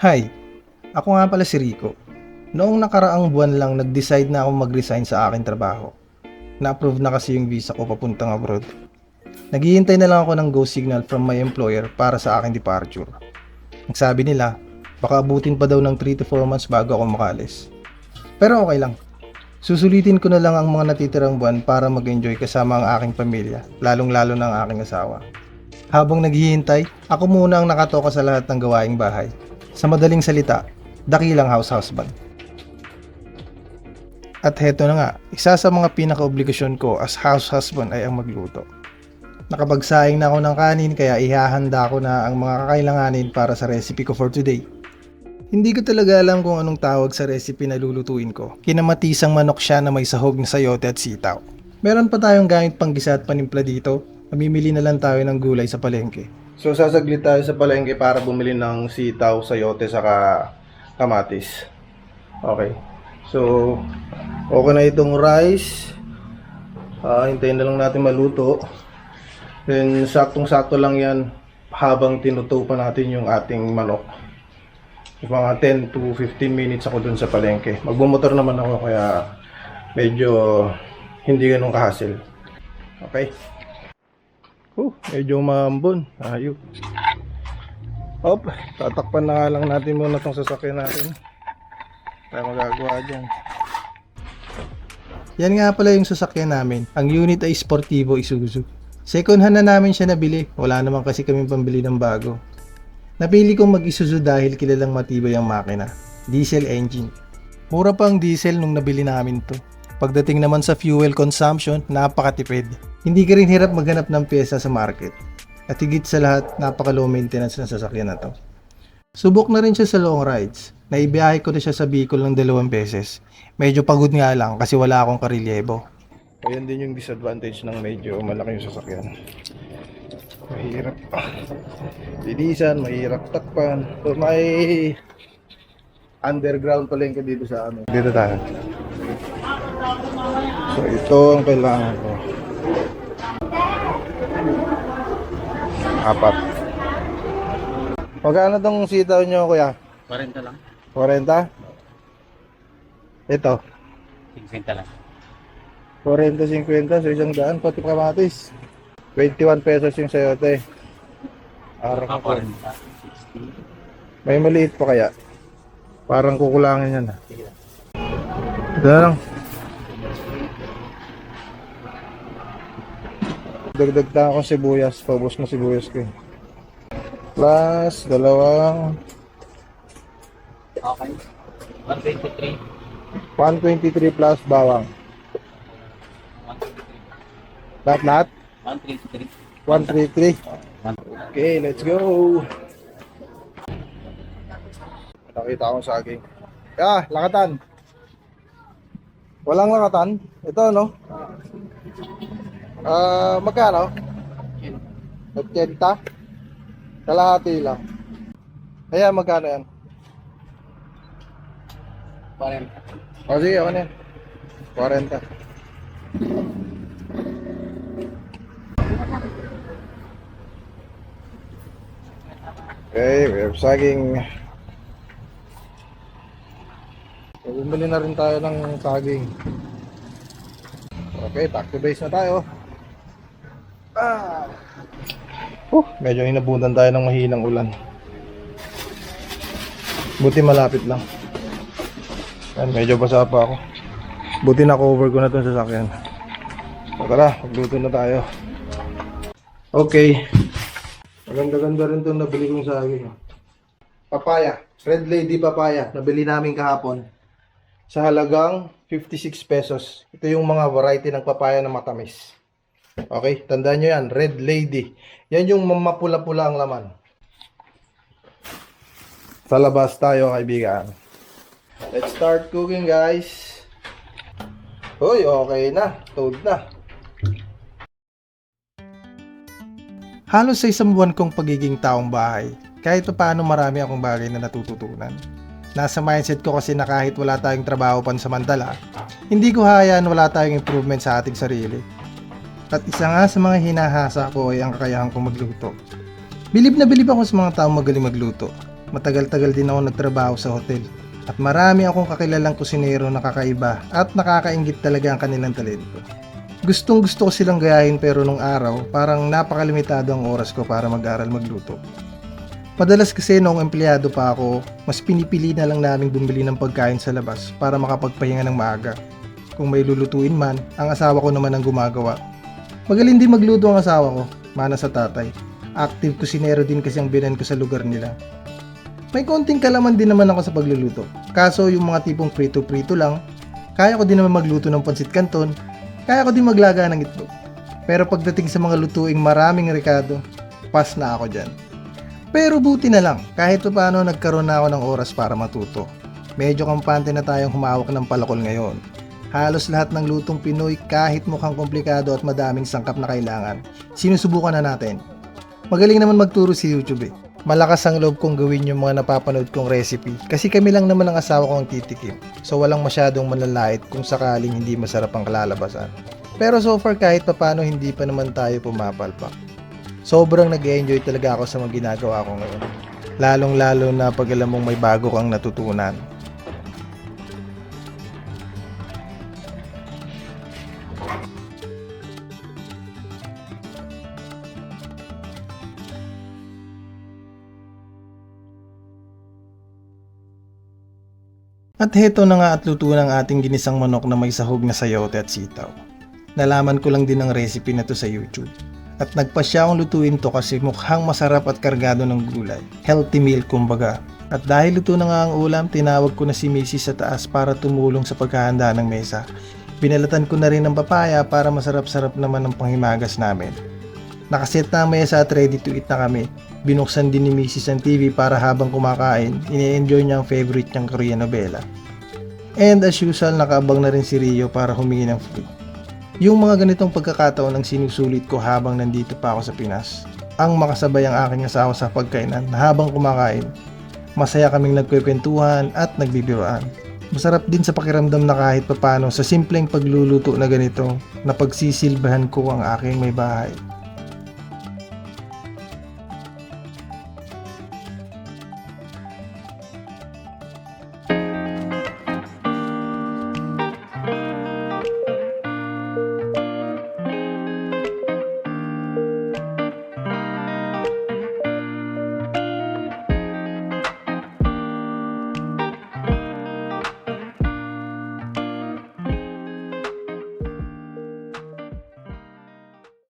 Hi, ako nga pala si Rico. Noong nakaraang buwan lang nag-decide na ako mag-resign sa aking trabaho. Na-approve na kasi yung visa ko papuntang abroad. Naghihintay na lang ako ng go signal from my employer para sa aking departure. Ang sabi nila, baka abutin pa daw ng 3 to 4 months bago ako makalis. Pero okay lang. Susulitin ko na lang ang mga natitirang buwan para mag-enjoy kasama ang aking pamilya, lalong-lalo ang aking asawa. Habang naghihintay, ako muna ang nakatoka sa lahat ng gawaing bahay. Sa madaling salita, dakilang house husband. At heto na nga, isa sa mga pinaka-obligasyon ko as house husband ay ang magluto. Nakapagsaing na ako ng kanin kaya ihahanda ko na ang mga kakailanganin para sa recipe ko for today. Hindi ko talaga alam kung anong tawag sa recipe na lulutuin ko. Kinamatisang manok siya na may sahog na sayote at sitaw. Meron pa tayong gamit panggisa at panimpla dito. Mamimili na lang tayo ng gulay sa palengke. So sasaglit tayo sa palengke para bumili ng sitaw, sayote, saka kamatis. Okay. So, okay na itong rice. Ah, hintayin na lang natin maluto. Then, saktong-sakto lang yan habang tinuto pa natin yung ating manok. Mga 10 to 15 minutes ako dun sa palengke. Magbumotor naman ako kaya medyo hindi ganun kahasil. Okay? Oh, medyo maambon. Ayok. Hop, tatakpan na lang natin muna tong sasakyan natin. Tayo magagawa dyan. Yan nga pala yung sasakyan namin. Ang unit ay Sportivo Isuzu. Second hand na namin siya nabili. Wala naman kasi kami pambili ng bago. Napili kong mag-Isuzu dahil kilalang matibay ang makina. Diesel engine. Mura pa ang diesel nung nabili namin to. Pagdating naman sa fuel consumption, napakatipid. Hindi ka rin hirap maghanap ng pyesa sa market. At higit sa lahat, napaka low maintenance ng sasakyan na to. Subok na rin siya sa long rides. Naibiyahe ko na siya sa Bicol ng dalawang beses. Medyo pagod nga lang kasi wala akong karilyebo. Ayan din yung disadvantage ng medyo malaki yung sasakyan. Mahirap. Linisan, mahirap takpan. So may underground yung dito sa ano. Dito tayo. So ito ang kailangan ko. Apat. Magkano tong sitaw nyo kuya? 40 lang. 40? Ito. 50 lang. 40, 50, so isang daan, pati kamatis. 21 pesos yung sayote. Ah, ako. 40. 60. May maliit pa kaya? Parang kukulangin yan. ah. Sige lang. Ito na lang. Dagdag na akong sibuyas. Paubos na sibuyas ko. eh. Plus, dalawang Okay. 123. 123 plus bawang. 123. Lahat lahat? 133. 133. One- Okay, let's go. Nakita akong saging. Ah, lakatan. Walang lakatan. Ito, no? Ah, magkano? 80? Kalahati lang. Kaya magkano yan? 40. O sige, ako na yan. 40. Okay, we have saging. So, bumili na rin tayo ng saging. Okay, back to base na tayo. Ah. Uh, medyo inabutan tayo ng mahinang ulan. Buti malapit lang. Yan, medyo basa pa ako. Buti na cover ko na itong sasakyan. So tara, magluto na tayo. Okay. Maganda-ganda rin itong nabili kong saging. Papaya. Red Lady Papaya. Nabili namin kahapon. Sa halagang 56 pesos. Ito yung mga variety ng papaya na matamis. Okay, tandaan nyo yan. Red Lady. Yan yung mamapula-pula ang laman. Sa labas tayo, kaibigan. Let's start cooking, guys. Uy, okay na. Toad na. Halos sa isang buwan kong pagiging taong bahay, kahit pa paano marami akong bagay na natututunan. Nasa mindset ko kasi na kahit wala tayong trabaho pansamantala, hindi ko hayaan wala tayong improvement sa ating sarili. At isa nga sa mga hinahasa ko ay ang kakayahan kong magluto. Bilib na bilib ako sa mga taong magaling magluto. Matagal-tagal din ako nagtrabaho sa hotel. At marami akong kakilalang kusinero na kakaiba at nakakaingit talaga ang kanilang talento. Gustong gusto ko silang gayahin pero nung araw parang napakalimitado ang oras ko para mag-aral magluto. Madalas kasi noong empleyado pa ako, mas pinipili na lang namin bumili ng pagkain sa labas para makapagpahinga ng maaga. Kung may lulutuin man, ang asawa ko naman ang gumagawa. Magaling din magluto ang asawa ko, mana sa tatay. Active kusinero din kasi ang binan ko sa lugar nila. May konting kalaman din naman ako sa pagluluto. Kaso yung mga tipong prito-prito lang, kaya ko din naman magluto ng pansit canton, kaya ko din maglaga ng itlog. Pero pagdating sa mga lutuing maraming rekado, pas na ako dyan. Pero buti na lang, kahit pa paano nagkaroon na ako ng oras para matuto. Medyo kampante na tayong humawak ng palakol ngayon. Halos lahat ng lutong Pinoy kahit mukhang komplikado at madaming sangkap na kailangan, sinusubukan na natin. Magaling naman magturo si YouTube eh. Malakas ang loob kong gawin yung mga napapanood kong recipe kasi kami lang naman ang asawa ko ang titikim. So walang masyadong malalait kung sakaling hindi masarap ang kalalabasan. Pero so far kahit papano hindi pa naman tayo pumapalpak. Sobrang nag enjoy talaga ako sa mga ginagawa ko ngayon. Lalong lalo na pag alam mong may bago kang natutunan. At heto na nga at luto ng ating ginisang manok na may sahog na sayote at sitaw. Nalaman ko lang din ang recipe na to sa YouTube. At nagpasya akong lutuin to kasi mukhang masarap at kargado ng gulay. Healthy meal kumbaga. At dahil luto na nga ang ulam, tinawag ko na si Mrs. sa taas para tumulong sa paghahanda ng mesa. Binalatan ko na rin ng papaya para masarap-sarap naman ang panghimagas namin. Nakaset na ang mesa at ready to eat na kami. Binuksan din ni Mrs. ang TV para habang kumakain, ini-enjoy niya ang favorite niyang Korean novela. And as usual, nakaabang na rin si Rio para humingi ng food. Yung mga ganitong pagkakataon ang sinusulit ko habang nandito pa ako sa Pinas. Ang makasabay ang aking asawa sa pagkainan na habang kumakain, masaya kaming nagkwekwentuhan at nagbibiroan. Masarap din sa pakiramdam na kahit papano sa simpleng pagluluto na ganito na pagsisilbahan ko ang aking may bahay.